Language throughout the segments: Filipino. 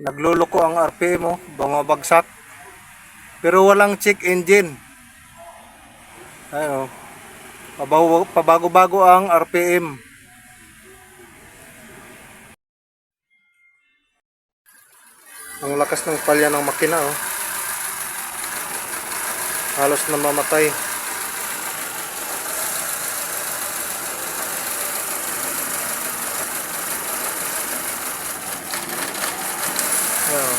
Nagluloko ang RPM mo, bumabagsak. Pero walang check engine. Ayo. Pabago, pabago-bago ang RPM. Ang lakas ng palya ng makina oh. Halos namamatay. Ayan.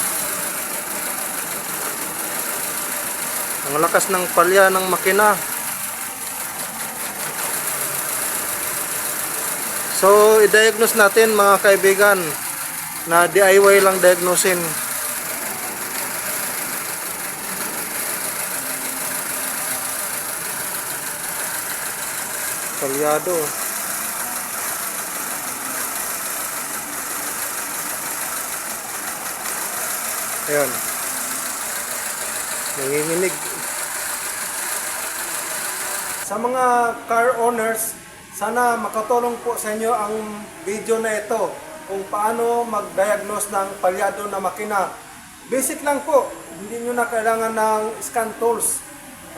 Ang lakas ng palya ng makina. So, i-diagnose natin mga kaibigan na DIY lang diagnosin. Palyado. Ayan. Nanginginig. Sa mga car owners, sana makatulong po sa inyo ang video na ito kung paano mag-diagnose ng palyado na makina. Basic lang po, hindi nyo na kailangan ng scan tools.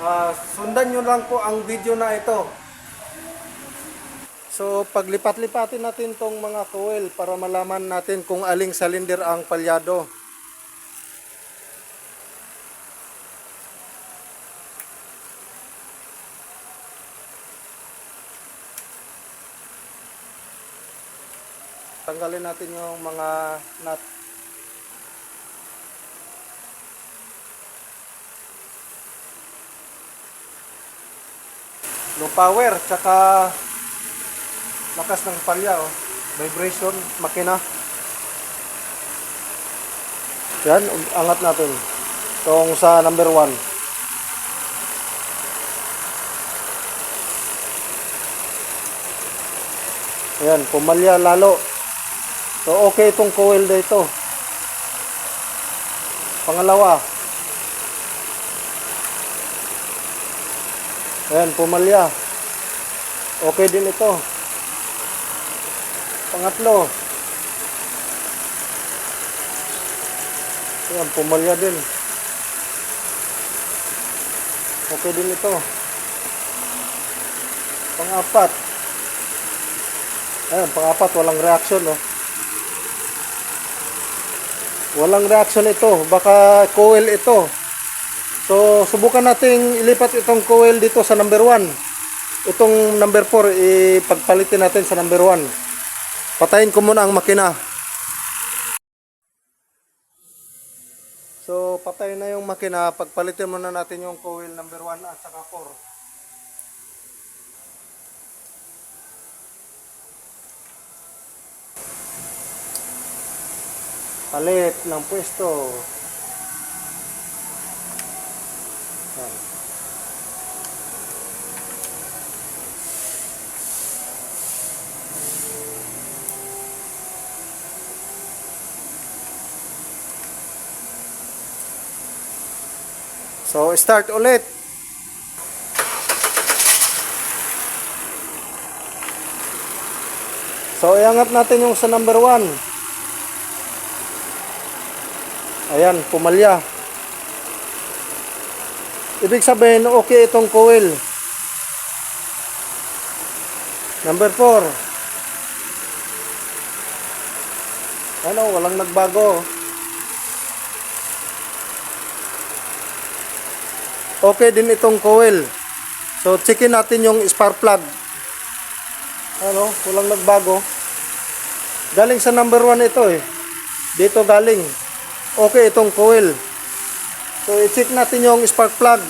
Ah, sundan nyo lang po ang video na ito. So paglipat-lipatin natin tong mga coil para malaman natin kung aling cylinder ang palyado. Tanggalin natin yung mga nut. Low power, tsaka lakas ng palya, oh. vibration, makina. Yan, angat natin. Itong sa number 1. Ayan, pumalya lalo. So, okay itong coil dito. Pangalawa. Ayan, pumalya. Okay din ito. Pangatlo. Ayan, pumalya din. Okay din ito. Pangapat. Ayan, pangapat, walang reaction, no? Walang reaction ito. Baka coil ito. So, subukan nating ilipat itong coil dito sa number 1. Itong number 4, ipagpalitin natin sa number 1. Patayin ko muna ang makina. So, patay na yung makina. Pagpalitin muna natin yung coil number 1 at saka 4. Palit ng pwesto. Yan. So, start ulit. So, iangat natin yung sa number 1. Ayan, pumalya. Ibig sabihin, okay itong coil. Number 4. Ano, walang nagbago. Okay din itong coil. So, checkin natin yung spark plug. Ano, walang nagbago. Galing sa number 1 ito eh. Dito galing okay itong coil. So, i-check natin yung spark plug.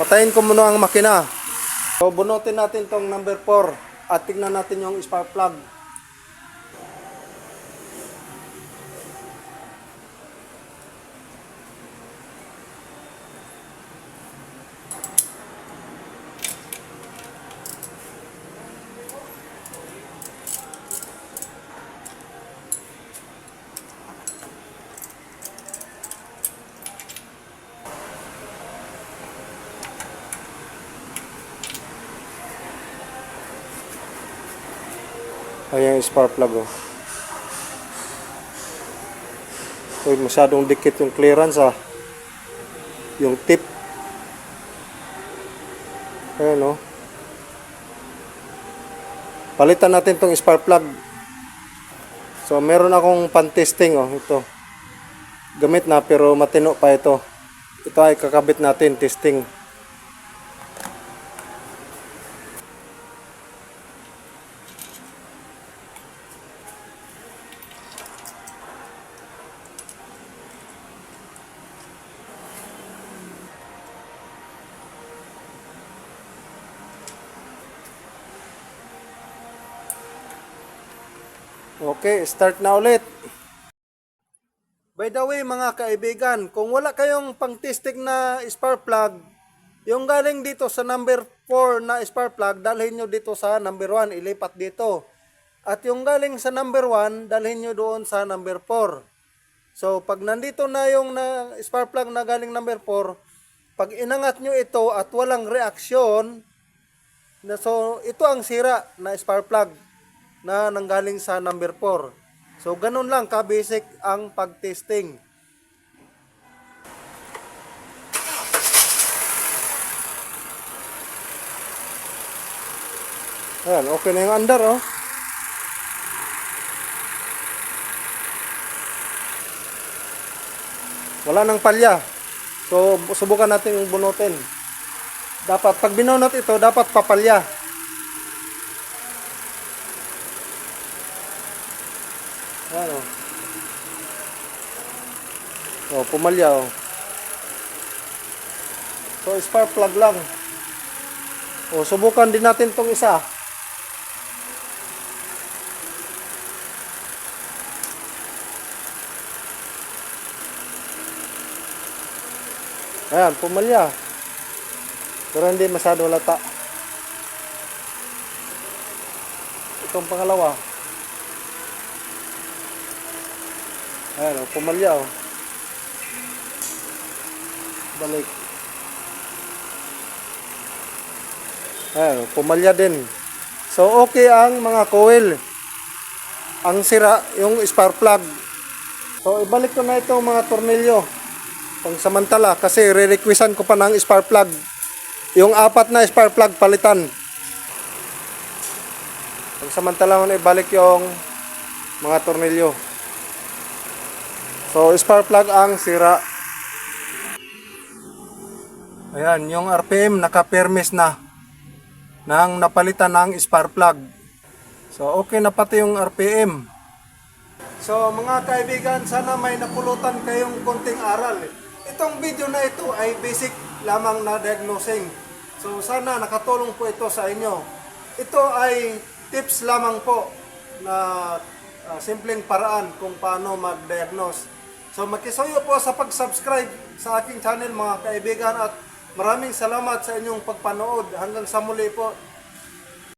Patayin ko muna ang makina. So, bunutin natin tong number 4 at tignan natin yung spark plug. Ayan yung spark plug oh. Uy, masyadong dikit yung clearance ah. Yung tip. Ayan oh. Palitan natin tong spark plug. So meron akong pan-testing oh, ito. Gamit na pero matino pa ito. Ito ay kakabit natin testing. Okay, start na ulit. By the way mga kaibigan, kung wala kayong pang-testing na spark plug, yung galing dito sa number 4 na spark plug, dalhin nyo dito sa number 1, ilipat dito. At yung galing sa number 1, dalhin nyo doon sa number 4. So pag nandito na yung na spark plug na galing number 4, pag inangat nyo ito at walang reaksyon, so ito ang sira na spark plug na nanggaling sa number 4. So ganun lang ka-basic ang pag-testing. Ayan, okay na yung under oh. Wala nang palya. So subukan natin yung bunutin. Dapat pag binunot ito, dapat papalya. Ayan o. Oh, pumalya o. So, spark plug lang. O, subukan din natin tong isa. Ayan, pumalya. Pero hindi masyado lata. Itong pangalawa. Ayan o, pumalya o. Balik. Ayan o, pumalya din. So, okay ang mga coil. Ang sira, yung spark plug. So, ibalik ko na itong mga tornilyo. Pang samantala, kasi re-requestan ko pa ng spark plug. Yung apat na spark plug palitan. Pang samantala ibalik yung mga tornilyo. So, spark plug ang sira. Ayan, yung RPM naka-permis na nang napalitan ng spark plug. So, okay na pati yung RPM. So, mga kaibigan, sana may napulutan kayong konting aral. Itong video na ito ay basic lamang na diagnosing. So, sana nakatulong po ito sa inyo. Ito ay tips lamang po na ah, simpleng paraan kung paano mag-diagnose. So makisuyo po sa pag-subscribe sa aking channel mga kaibigan at maraming salamat sa inyong pagpanood. Hanggang sa muli po.